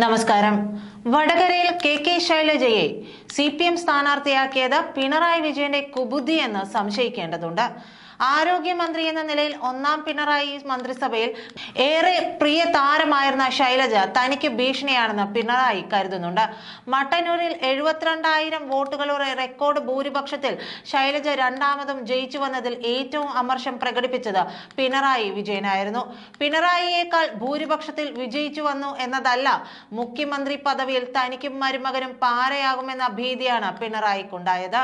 നമസ്കാരം. വടകരയിൽ K K ശൈലജയെ സി പി എം സ്ഥാനാർത്ഥിയാക്കിയത് പിണറായി വിജയന്റെ കുബുദ്ധി എന്ന് സംശയിക്കേണ്ടതുണ്ട്. ആരോഗ്യമന്ത്രി എന്ന നിലയിൽ ഒന്നാം പിണറായി മന്ത്രിസഭയിൽ ഏറെ പ്രിയ താരമായിരുന്ന ശൈലജ തനിക്ക് ഭീഷണിയാണെന്ന് പിണറായി കരുതുന്നുണ്ട്. മട്ടന്നൂരിൽ എഴുപത്തിരണ്ടായിരം വോട്ടുകളുടെ റെക്കോർഡ് ഭൂരിപക്ഷത്തിൽ ശൈലജ രണ്ടാമതും ജയിച്ചു വന്നതിൽ ഏറ്റവും അമർഷം പ്രകടിപ്പിച്ചത് പിണറായി വിജയനായിരുന്നു. പിണറായിയേക്കാൾ ഭൂരിപക്ഷത്തിൽ വിജയിച്ചു വന്നു എന്നതല്ല മുഖ്യമന്ത്രി പദവിയിൽ തനിക്കും മരുമകനും പാരയാകുമെന്ന ഭീതിയാണ് പിണറായിക്കുണ്ടായത്.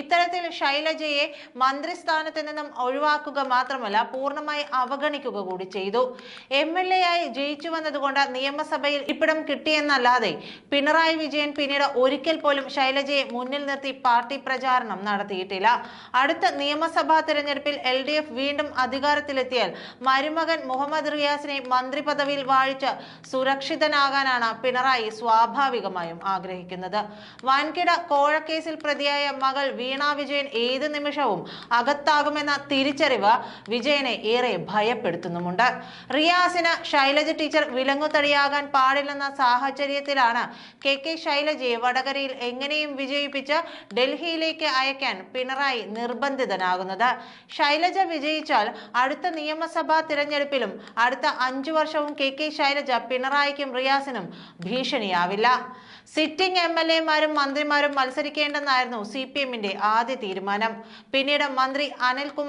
ഇത്തരത്തിൽ ശൈലജയെ മന്ത്രിസ്ഥാനത്ത് നിന്നും ഒഴിവാക്കുക മാത്രമല്ല പൂർണമായി അവഗണിക്കുക കൂടി ചെയ്തു. എം എൽ എ ആയി ജയിച്ചു വന്നതുകൊണ്ട് നിയമസഭയിൽ ഇപ്പിടം കിട്ടിയെന്നല്ലാതെ പിണറായി വിജയൻ പിന്നീട് ഒരിക്കൽ പോലും ശൈലജയെ മുന്നിൽ നിർത്തി പാർട്ടി പ്രചാരണം നടത്തിയിട്ടില്ല. അടുത്ത നിയമസഭാ തെരഞ്ഞെടുപ്പിൽ എൽ ഡി എഫ് വീണ്ടും അധികാരത്തിലെത്തിയാൽ മരുമകൻ മുഹമ്മദ് റിയാസിനെ മന്ത്രി പദവിയിൽ വാഴിച്ച് സുരക്ഷിതനാകാനാണ് പിണറായി സ്വാഭാവികമായും ആഗ്രഹിക്കുന്നത്. വൻകിട കോഴക്കേസിൽ പ്രതിയായ മകൾ വീണ വിജയൻ ഏത് നിമിഷവും അകത്താകുമെന്ന തിരിച്ചറിവ് വിജയനെ ഏറെ ഭയപ്പെടുത്തുന്നുമുണ്ട്. റിയാസിന് ശൈലജ ടീച്ചർ വിലങ്ങുതടിയാകാൻ പാടില്ലെന്ന സാഹചര്യത്തിലാണ് കെ കെ ശൈലജയെ വടകരയിൽ എങ്ങനെയും വിജയിപ്പിച്ച് ഡൽഹിയിലേക്ക് അയക്കാൻ പിണറായി നിർബന്ധിതനാകുന്നത്. ശൈലജ വിജയിച്ചാൽ അടുത്ത നിയമസഭാ തിരഞ്ഞെടുപ്പിലും അടുത്ത അഞ്ചു വർഷവും കെ കെ ശൈലജ പിണറായിക്കും റിയാസിനും ഭീഷണിയാവില്ല. സിറ്റിംഗ് എം എൽ എമാരും മന്ത്രിമാരും മത്സരിക്കേണ്ടെന്നായിരുന്നു സി പി എമ്മിന്റെ ആദ്യ തീരുമാനം. പിന്നീട് മന്ത്രി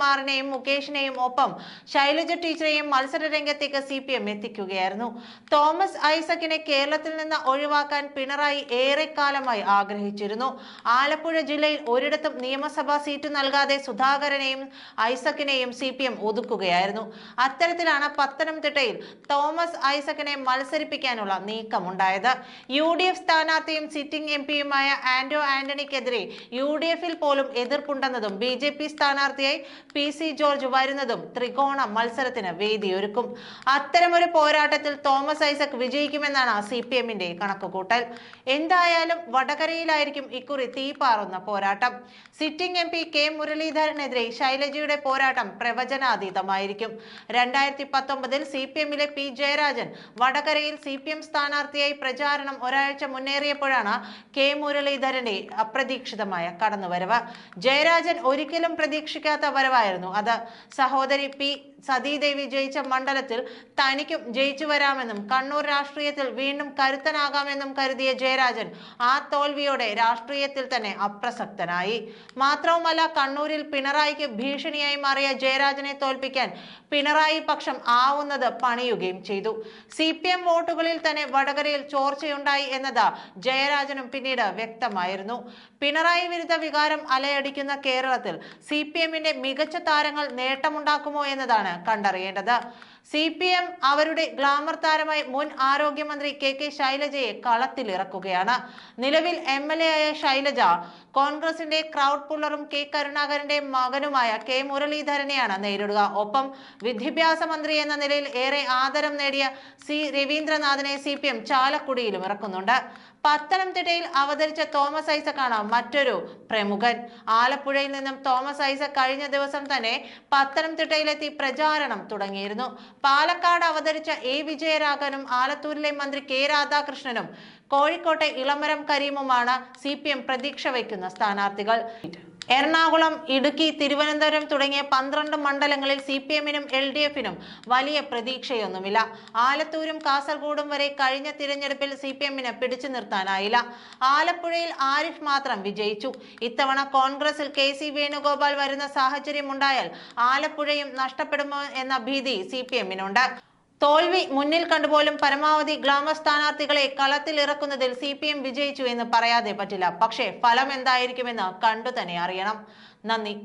അനിൽകുമാറിനെയും മുകേഷിനെയും ഒപ്പം ശൈലജ ടീച്ചറെയും മത്സര രംഗത്തേക്ക് സി പി എം എത്തിക്കുകയായിരുന്നു. തോമസ് ഐസക്കിനെ കേരളത്തിൽ നിന്ന് ഒഴിവാക്കാൻ പിണറായി ഏറെക്കാലമായി ആഗ്രഹിച്ചിരുന്നു. ആലപ്പുഴ ജില്ലയിൽ ഒരിടത്തും നിയമസഭാ സീറ്റ് നൽകാതെ സുധാകരനെയും ഐസക്കിനെയും സി പി എം ഒതുക്കുകയായിരുന്നു. അത്തരത്തിലാണ് പത്തനംതിട്ടയിൽ തോമസ് ഐസക്കിനെ മത്സരിപ്പിക്കാനുള്ള നീക്കമുണ്ടായത്. യു ഡി എഫ് സ്ഥാനാർത്ഥിയും സിറ്റിംഗ് എം പിയുമായ ആന്റോ ആന്റണിക്കെതിരെ യു ഡി എഫിൽ പോലും എതിർപ്പുണ്ടെന്നതും ബി ജെ പി സ്ഥാനാർത്ഥിയായി പി സി ജോർജ് വരുന്നതും ത്രികോണ മത്സരത്തിന് വേദിയൊരുക്കും. അത്തരമൊരു പോരാട്ടത്തിൽ തോമസ് ഐസക് വിജയിക്കുമെന്നാണ് സി പി എമ്മിന്റെ കണക്കുകൂട്ടൽ. എന്തായാലും വടകരയിലായിരിക്കും ഇക്കുറി തീപാറുന്ന പോരാട്ടം. സിറ്റിംഗ് എം പി കെ മുരളീധരനെതിരെ ശൈലജയുടെ പോരാട്ടം പ്രവചനാതീതമായിരിക്കും. രണ്ടായിരത്തി പത്തൊമ്പതിൽ സി പി എമ്മിലെ പി ജയരാജൻ വടകരയിൽ സി പി എം സ്ഥാനാർത്ഥിയായി പ്രചാരണം ഒരാഴ്ച മുന്നേറിയപ്പോഴാണ് കെ മുരളീധരന്റെ അപ്രതീക്ഷിതമായ കടന്നുവരവ്. ജയരാജൻ ഒരിക്കലും പ്രതീക്ഷിക്കാത്ത വരവായിരുന്നു അത് സഹോദരി പി സതീദേവി ജയിച്ച മണ്ഡലത്തിൽ തനിക്കും ജയിച്ചു വരാമെന്നും കണ്ണൂർ രാഷ്ട്രീയത്തിൽ വീണ്ടും കരുത്തനാകാമെന്നും കരുതിയ ജയരാജൻ ആ തോൽവിയോടെ രാഷ്ട്രീയത്തിൽ തന്നെ അപ്രസക്തനായി. മാത്രവുമല്ല കണ്ണൂരിൽ പിണറായിക്ക് ഭീഷണിയായി മാറിയ ജയരാജനെ തോൽപ്പിക്കാൻ പിണറായി പക്ഷം ആവുന്നത് പണിയുകയും ചെയ്തു. സി വോട്ടുകളിൽ തന്നെ വടകരയിൽ ചോർച്ചയുണ്ടായി എന്നത് ജയരാജനും പിന്നീട് വ്യക്തമായിരുന്നു. പിണറായി വിരുദ്ധ വികാരം അലയടിക്കുന്ന കേരളത്തിൽ സി പി എമ്മിന്റെ മികച്ച താരങ്ങൾ നേട്ടമുണ്ടാക്കുമോ എന്നതാണ് കണ്ടറിയേണ്ടത്. സി പി എം അവരുടെ ഗ്ലാമർ താരമായി മുൻ ആരോഗ്യമന്ത്രി കെ കെ ശൈലജയെ കളത്തിലിറക്കുകയാണ്. നിലവിൽ എം എൽ എ ആയ ശൈലജ കോൺഗ്രസിന്റെ ക്രൗഡ് പുള്ളറും കെ കരുണാകരന്റെ മകനുമായ കെ മുരളീധരനെയാണ് നേരിടുക. ഒപ്പം വിദ്യാഭ്യാസ മന്ത്രി എന്ന നിലയിൽ ഏറെ ആദരം നേടിയ സി രവീന്ദ്രനാഥിനെ സി പി എം ചാലക്കുടിയിലും ഇറക്കുന്നുണ്ട്. പത്തനംതിട്ടയിൽ അവതരിച്ച തോമസ് ഐസക്കാണ് മറ്റൊരു പ്രമുഖൻ. ആലപ്പുഴയിൽ നിന്നും തോമസ് ഐസക് കഴിഞ്ഞ ദിവസം തന്നെ പത്തനംതിട്ടയിലെത്തി പ്രചാരണം തുടങ്ങിയിരുന്നു. പാലക്കാട് അവതരിച്ച എ. വിജയരാഘവനും ആലത്തൂരിലെ മന്ത്രി കെ. രാധാകൃഷ്ണനും കോഴിക്കോട്ടെ ഇളമരം കരീമുമാണ് സി. പ്രതീക്ഷ വയ്ക്കുന്ന സ്ഥാനാർത്ഥികൾ. എറണാകുളം ഇടുക്കി തിരുവനന്തപുരം തുടങ്ങിയ പന്ത്രണ്ട് മണ്ഡലങ്ങളിൽ സി പി എമ്മിനും എൽ ഡി എഫിനും വലിയ പ്രതീക്ഷയൊന്നുമില്ല. ആലത്തൂരും കാസർഗോഡും വരെ കഴിഞ്ഞ തിരഞ്ഞെടുപ്പിൽ സി പി എമ്മിന് പിടിച്ചു നിർത്താനായില്ല. ആലപ്പുഴയിൽ ആരിഫ് മാത്രം വിജയിച്ചു. ഇത്തവണ കോൺഗ്രസിൽ കെ സി വേണുഗോപാൽ വരുന്ന സാഹചര്യമുണ്ടായാൽ ആലപ്പുഴയും നഷ്ടപ്പെടുമോ എന്ന ഭീതി സി പി എമ്മിനുണ്ട്. തോൽവി മുന്നിൽ കണ്ടുപോലും പരമാവധി ഗ്ലാമർ സ്ഥാനാർത്ഥികളെ കളത്തിൽ ഇറക്കുന്നതിൽ സി പി എം വിജയിച്ചു എന്ന് പറയാതെ പറ്റില്ല. പക്ഷേ ഫലം എന്തായിരിക്കുമെന്ന് കണ്ടു തന്നെ അറിയണം. നന്ദി.